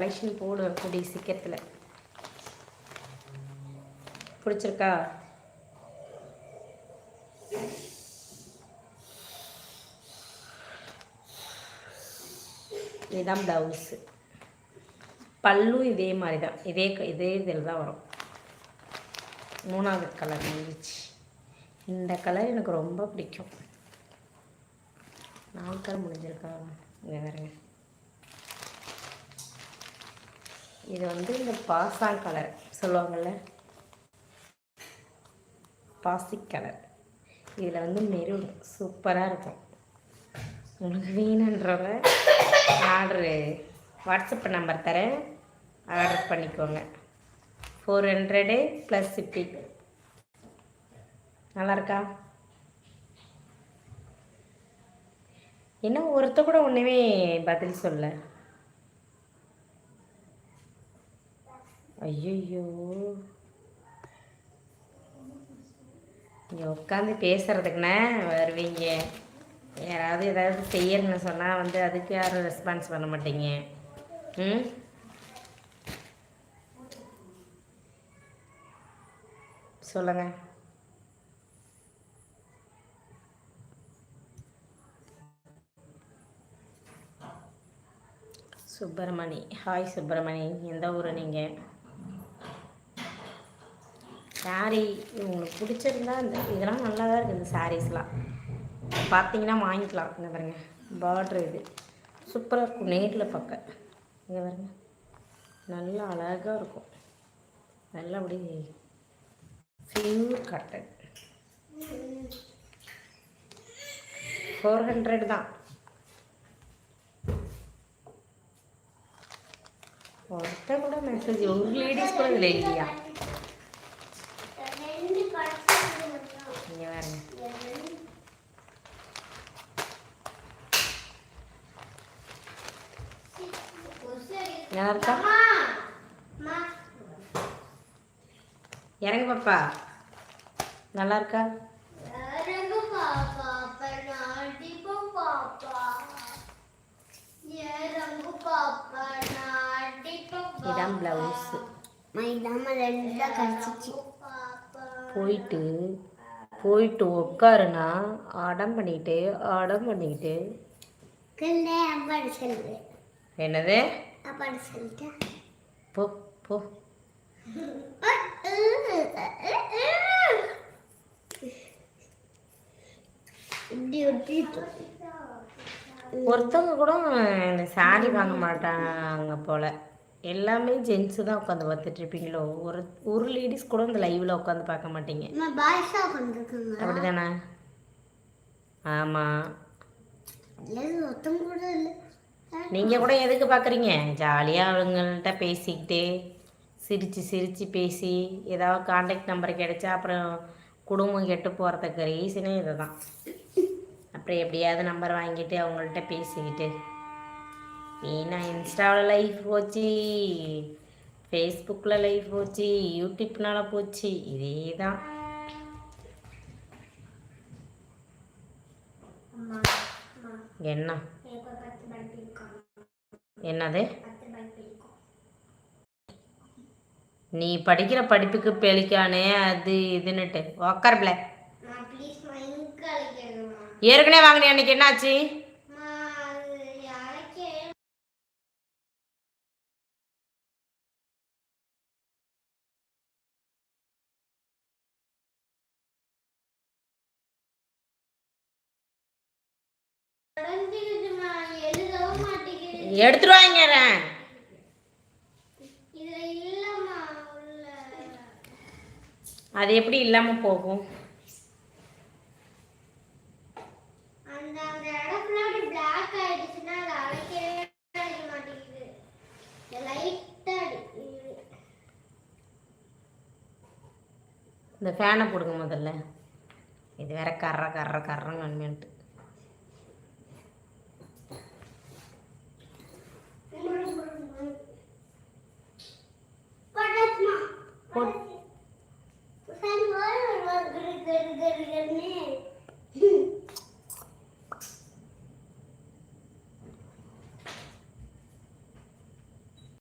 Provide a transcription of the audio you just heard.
Collection போடுவேன் கூடிய சீக்கிரத்தில். பிடிச்சிருக்கா? இதுதான் ப்ளவுஸு பல்லும் இதே மாதிரி தான் இதே க- இதே இதில் தான் வரும். மூணாவது கலர் இருந்துச்சு இந்த கலர் எனக்கு ரொம்ப பிடிக்கும். நாலு கலர் முடிஞ்சிருக்கா? இங்கே பாருங்க. இது வந்து இந்த பாசாங் கலர் சொல்லுவாங்கள்ல பாசிக் கலர். இதில் வந்து மெரூன். சூப்பராக இருக்கும். உங்களுக்கு வேணுன்றவங்க ஆர்டரு வாட்ஸ்அப் நம்பர் தரேன். ஆர்டர் பண்ணிக்கோங்க. ஃபோர் ஹண்ட்ரடு ப்ளஸ் ஷிப்பிங் நல்லாயிருக்கா என்ன ஒருத்த கூட ஒன்றுமே பதில் சொல்ல. ஐயோ இங்கே உட்காந்து பேசுகிறதுக்குண்ணே வருவீங்க. யாராவது ஏதாவது செய்யணும்னு சொன்னால் வந்து அதுக்கு யாரும் ரெஸ்பான்ஸ் பண்ண மாட்டீங்க. ம்? சொல்லுங்க. சுப்பிரமணி. ஹாய் சுப்பிரமணி. எந்த ஊர் நீங்கள் சாரீ உங்களுக்கு பிடிச்சிருந்தா இந்த இதெல்லாம் நல்லா தான் இருக்குது இந்த சாரீஸ்லாம் பார்த்தீங்கன்னா வாங்கிக்கலாம். இந்த பாருங்க பார்ட்ரு இது. சூப்பராக இருக்கும் நேரில் பார்க்க. இங்கே பாருங்க நல்லா அழகாக இருக்கும். நல்லா அப்படி ஃபியூர் கட்டன் ஃபோர் ஹண்ட்ரட் தான். ஒருத்த கூட மெசேஜ் ஒரு லேடிஸ் கூட இதில் இல்லையா? இங்கே பாருங்க நல்லா இருக்கா இறங்கு பாப்பா நல்லா இருக்கா இதான் ப்ளவுஸு போயிட்டு போயிட்டு உட்காருனா அடம் பண்ணிக்கிட்டு அடம் பண்ணிக்கிட்டு என்னது? போ போ. ஒருத்தவங்க கூட சாரி வாங்க மாட்டாங்க போல். எல்லாமே ஜென்ஸு தான் உட்காந்து பார்த்துட்டு இருப்பீங்களோ ஒரு ஒரு லேடிஸ் கூட இந்த லைவில் உட்காந்து பார்க்க மாட்டீங்க. அப்படி தானே ஆமாம் நீங்கள் கூட எதுக்கு பார்க்குறீங்க? ஜாலியாக அவங்கள்ட்ட பேசிக்கிட்டு சிரித்து சிரித்து பேசி ஏதாவது காண்டாக்ட் நம்பர் கிடைச்சா அப்புறம் குடும்பம் கெட்டு போகிறதுக்கு ரீசனே இது தான் அப்புறம் எப்படியாவது நம்பர் வாங்கிட்டு அவங்கள்ட்ட பேசிக்கிட்டு வீணா இன்ஸ்டாவில் லைஃப் போச்சு. ஃபேஸ்புக்கில் லைஃப் போச்சு. யூடியூப்னால போச்சு. இதே தான் என்ன? என்னது? நீ படிக்கிற படிப்புக்கு பெலிக்கானே அது இதுன்னுட்டு. உக்கார்ல ஏற்கனவே வாங்கினேன் அன்னைக்கு என்னாச்சு? எடுத்துட்டு வாங்கிறேன் அது எப்படி இல்லாம போகும்? இந்த ஃபேனை போடுங்க முதல்ல. இது வேற கர்ற கர்ற கர்றங்கன்னுட்டு